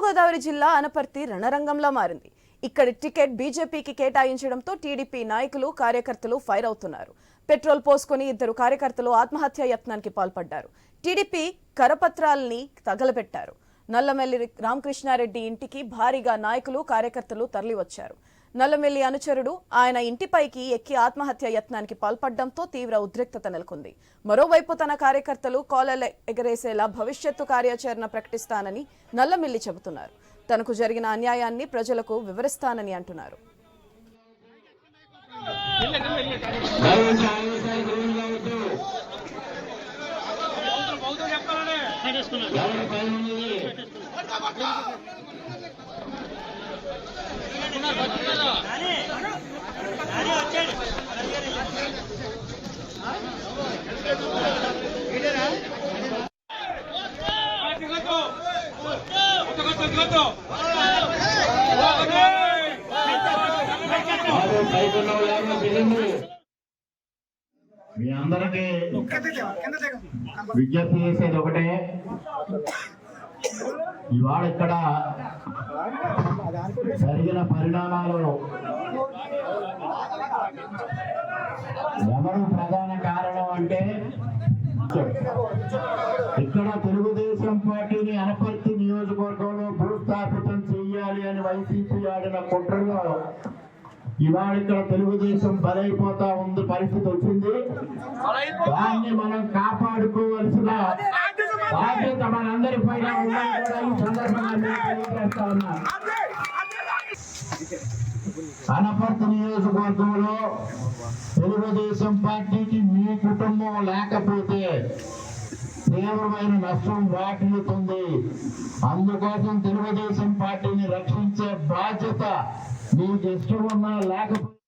తూర్పుగోదావరి జిల్లా అనపర్తి రణరంగంలా మారింది. ఇక్కడి టికెట్ బీజేపీకి కేటాయించడంతో టీడీపీ నాయకులు కార్యకర్తలు ఫైర్ అవుతున్నారు. పెట్రోల్ పోసుకుని ఇద్దరు కార్యకర్తలు ఆత్మహత్యా యత్నానికి పాల్పడ్డారు. టీడీపీ కరపత్రాల్ని తగలబెట్టారు. నల్లమెల్లి రామకృష్ణారెడ్డి ఇంటికి భారీగా నాయకులు కార్యకర్తలు తరలివచ్చారు. నల్లమెల్లి అనుచరుడు ఆయన ఇంటిపైకి ఎక్కి ఆత్మహత్య యత్నానికి పాల్పడడంతో తీవ్ర ఉద్రిక్తత నెలకొంది. మరోవైపు తన కార్యకర్తలు కాలర్లు ఎగరేసేలా భవిష్యత్తు కార్యాచరణ ప్రకటిస్తానని నల్లమెల్లి చెబుతున్నారు. తనకు జరిగిన అన్యాయాన్ని ప్రజలకు వివరిస్తానని అంటున్నారు. దిగొద్దు మీ అందరికీ విజ్ఞప్తి చేసేది ఒకటే. ఇవాళ ఇక్కడ జరిగిన పరిణామాలు ఎవరు ప్రధాన కారణం అంటే ఇక్కడ తెలుగుదేశం పార్టీని అనపర్తి నియోజకవర్గంలో భూస్థాపితం చెయ్యాలి అని వైసీపీ ఆడిన కుట్రలో ఇవాళ ఇక్కడ తెలుగుదేశం బలైపోతా ఉంది పరిస్థితి వచ్చింది. దాన్ని మనం కాపాడుకోవలసిన బాధ్యత మనందరి పైన ఈ సందర్భంగా తెలియజేస్తా ఉన్నా. అనపర్తి నియోజకవర్గంలో తెలుగుదేశం పార్టీకి మీ కుటుంబం లేకపోతే తీవ్రమైన నష్టం వాటిల్లుతుంది అందుకోసం తెలుగుదేశం పార్టీని రక్షించే బాధ్యత మీకు ఇష్టం ఉన్నా లేకపోతే